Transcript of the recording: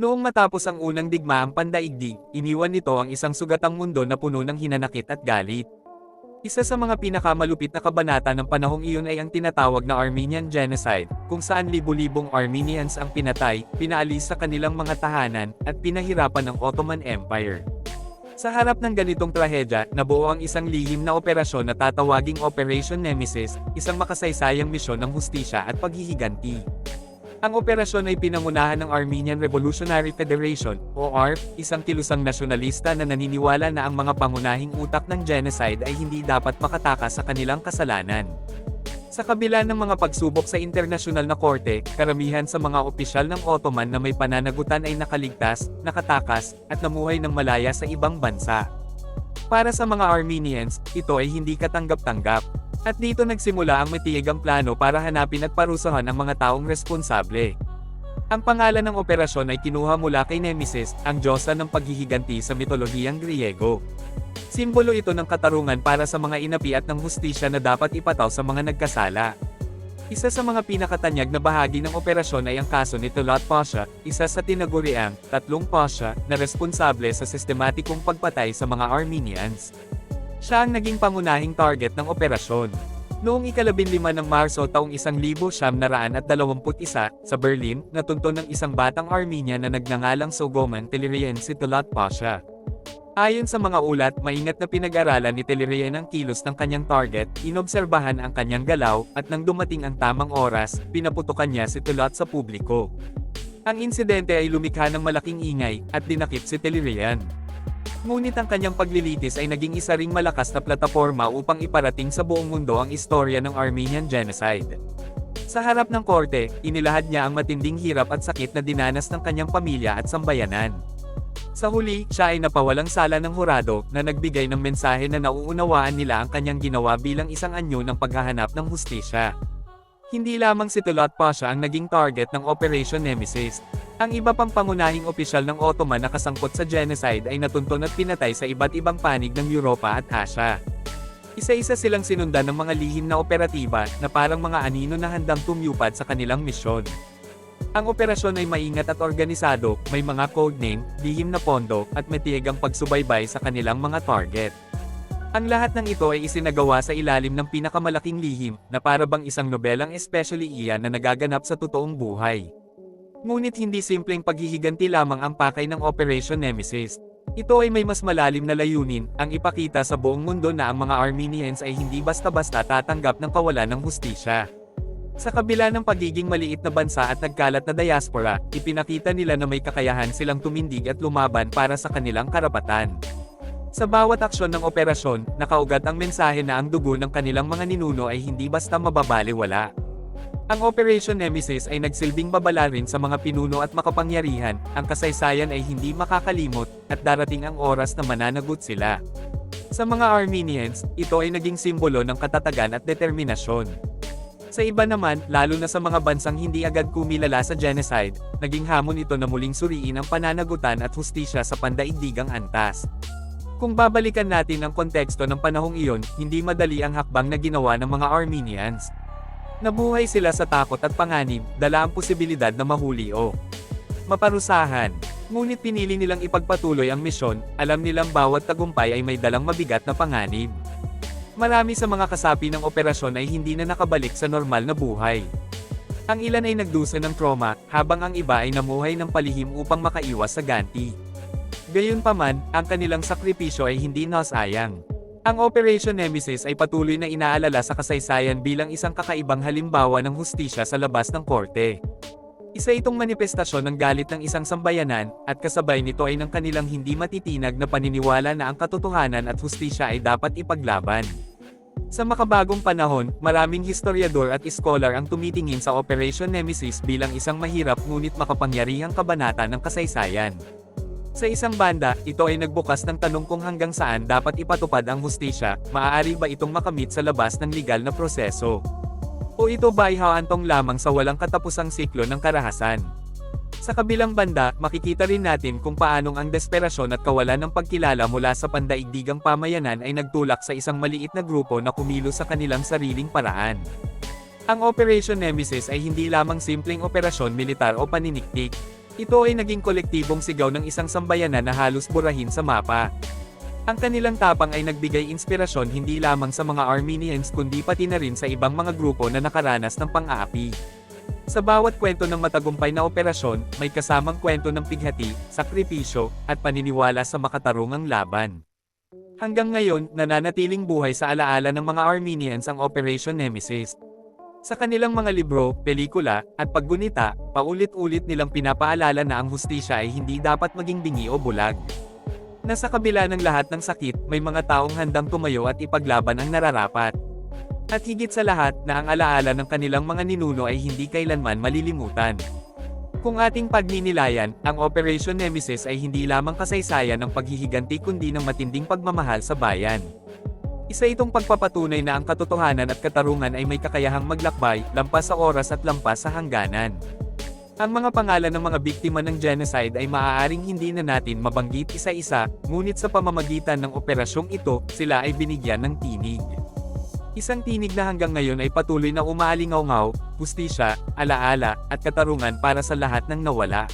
Noong matapos ang unang digmaang pandaigdig, iniwan nito ang isang sugatang mundo na puno ng hinanakit at galit. Isa sa mga pinakamalupit na kabanata ng panahong iyon ay ang tinatawag na Armenian Genocide, kung saan libu-libong Armenians ang pinatay, pinaalis sa kanilang mga tahanan, at pinahirapan ng Ottoman Empire. Sa harap ng ganitong trahedya, nabuo ang isang lihim na operasyon na tatawaging Operation Nemesis, isang makasaysayang misyon ng hustisya at paghihiganti. Ang operasyon ay pinangunahan ng Armenian Revolutionary Federation, o ARF, isang kilusang nasyonalista na naniniwala na ang mga pangunahing utak ng genocide ay hindi dapat makatakas sa kanilang kasalanan. Sa kabila ng mga pagsubok sa internasyonal na korte, karamihan sa mga opisyal ng Ottoman na may pananagutan ay nakaligtas, nakatakas, at namuhay ng malaya sa ibang bansa. Para sa mga Armenians, ito ay hindi katanggap-tanggap. At dito nagsimula ang matiigang plano para hanapin at parusahan ang mga taong responsable. Ang pangalan ng operasyon ay kinuha mula kay Nemesis, ang diyosa ng paghihiganti sa mitolohiyang Griego. Simbolo ito ng katarungan para sa mga inapi at ng hustisya na dapat ipataw sa mga nagkasala. Isa sa mga pinakatanyag na bahagi ng operasyon ay ang kaso ni Talat Pasha, isa sa tinaguriang tatlong Pasha na responsable sa sistematikong pagpatay sa mga Armenians. Siya ang naging pangunahing target ng operasyon. Noong ikalabinlima ng Marso taong 1921 sa Berlin, natunto ng isang batang Armenian na nagngangalang Sogoman Telerian si Talat Pasha. Ayon sa mga ulat, maingat na pinag-aralan ni Telerian ang kilos ng kanyang target, inobserbahan ang kanyang galaw, at nang dumating ang tamang oras, pinaputukan niya si Talat sa publiko. Ang insidente ay lumikha ng malaking ingay, at dinakip si Telerian. Ngunit ang kanyang paglilitis ay naging isa ring malakas na plataforma upang iparating sa buong mundo ang istorya ng Armenian Genocide. Sa harap ng korte, inilahad niya ang matinding hirap at sakit na dinanas ng kanyang pamilya at sambayanan. Sa huli, siya ay napawalang sala ng hurado, na nagbigay ng mensahe na nauunawaan nila ang kanyang ginawa bilang isang anyo ng paghahanap ng hustisya. Hindi lamang si Talat Pasha ang naging target ng Operation Nemesis. Ang iba pang pangunahing opisyal ng Ottoman na kasangkot sa genocide ay natunton at pinatay sa iba't ibang panig ng Europa at Asia. Isa-isa silang sinundan ng mga lihim na operatiba na parang mga anino na handang tumyupad sa kanilang misyon. Ang operasyon ay maingat at organisado, may mga codename, lihim na pondo, at matiyagang pagsubaybay sa kanilang mga target. Ang lahat ng ito ay isinagawa sa ilalim ng pinakamalaking lihim, na para bang isang nobelang especially iyan na nagaganap sa totoong buhay. Ngunit hindi simpleng paghihiganti lamang ang pakay ng Operation Nemesis. Ito ay may mas malalim na layunin, ang ipakita sa buong mundo na ang mga Armenians ay hindi basta-basta tatanggap ng kawalan ng hustisya. Sa kabila ng pagiging maliit na bansa at nagkalat na diaspora, ipinakita nila na may kakayahan silang tumindig at lumaban para sa kanilang karapatan. Sa bawat aksyon ng operasyon, nakaugat ang mensahe na ang dugo ng kanilang mga ninuno ay hindi basta mababaliwala. Ang Operation Nemesis ay nagsilbing babala rin sa mga pinuno at makapangyarihan, ang kasaysayan ay hindi makakalimot, at darating ang oras na mananagot sila. Sa mga Armenians, ito ay naging simbolo ng katatagan at determinasyon. Sa iba naman, lalo na sa mga bansang hindi agad kumilala sa genocide, naging hamon ito na muling suriin ang pananagutan at hustisya sa pandaigdigang antas. Kung babalikan natin ang konteksto ng panahong iyon, hindi madali ang hakbang na ginawa ng mga Armenians. Nabuhay sila sa takot at panganib, dala ang posibilidad na mahuli o maparusahan. Ngunit pinili nilang ipagpatuloy ang misyon, alam nilang bawat tagumpay ay may dalang mabigat na panganib. Marami sa mga kasapi ng operasyon ay hindi na nakabalik sa normal na buhay. Ang ilan ay nagdusa ng trauma, habang ang iba ay namuhay ng palihim upang makaiwas sa ganti. Gayunpaman, ang kanilang sakripisyo ay hindi nasayang. Ang Operation Nemesis ay patuloy na inaalala sa kasaysayan bilang isang kakaibang halimbawa ng hustisya sa labas ng korte. Isa itong manifestasyon ng galit ng isang sambayanan, at kasabay nito ay ng kanilang hindi matitinag na paniniwala na ang katotohanan at hustisya ay dapat ipaglaban. Sa makabagong panahon, maraming historiador at iskolar ang tumitingin sa Operation Nemesis bilang isang mahirap ngunit makapangyarihang kabanata ng kasaysayan. Sa isang banda, ito ay nagbukas ng tanong kung hanggang saan dapat ipatupad ang hustisya, maaari ba itong makamit sa labas ng legal na proseso? O ito ba ay haantong lamang sa walang katapusang siklo ng karahasan? Sa kabilang banda, makikita rin natin kung paanong ang desperasyon at kawalan ng pagkilala mula sa pandaigdigang pamayanan ay nagtulak sa isang maliit na grupo na kumilos sa kanilang sariling paraan. Ang Operation Nemesis ay hindi lamang simpleng operasyon militar o paniniktik. Ito ay naging kolektibong sigaw ng isang sambayanan na halos burahin sa mapa. Ang kanilang tapang ay nagbigay inspirasyon hindi lamang sa mga Armenians kundi pati na rin sa ibang mga grupo na nakaranas ng pang-aapi. Sa bawat kwento ng matagumpay na operasyon, may kasamang kwento ng pighati, sakripisyo, at paniniwala sa makatarungang laban. Hanggang ngayon, nananatiling buhay sa alaala ng mga Armenians ang Operation Nemesis. Sa kanilang mga libro, pelikula, at paggunita, paulit-ulit nilang pinapaalala na ang hustisya ay hindi dapat maging bingi o bulag. Na sa kabila ng lahat ng sakit, may mga taong handang tumayo at ipaglaban ang nararapat. At higit sa lahat, na ang alaala ng kanilang mga ninuno ay hindi kailanman malilimutan. Kung ating pagninilayan, ang Operation Nemesis ay hindi lamang kasaysayan ng paghihiganti kundi ng matinding pagmamahal sa bayan. Isa itong pagpapatunay na ang katotohanan at katarungan ay may kakayahang maglakbay, lampas sa oras at lampas sa hangganan. Ang mga pangalan ng mga biktima ng genocide ay maaaring hindi na natin mabanggit isa-isa, ngunit sa pamamagitan ng operasyong ito, sila ay binigyan ng tinig. Isang tinig na hanggang ngayon ay patuloy na umaalingaw-ngaw, hustisya, alaala, at katarungan para sa lahat ng nawala.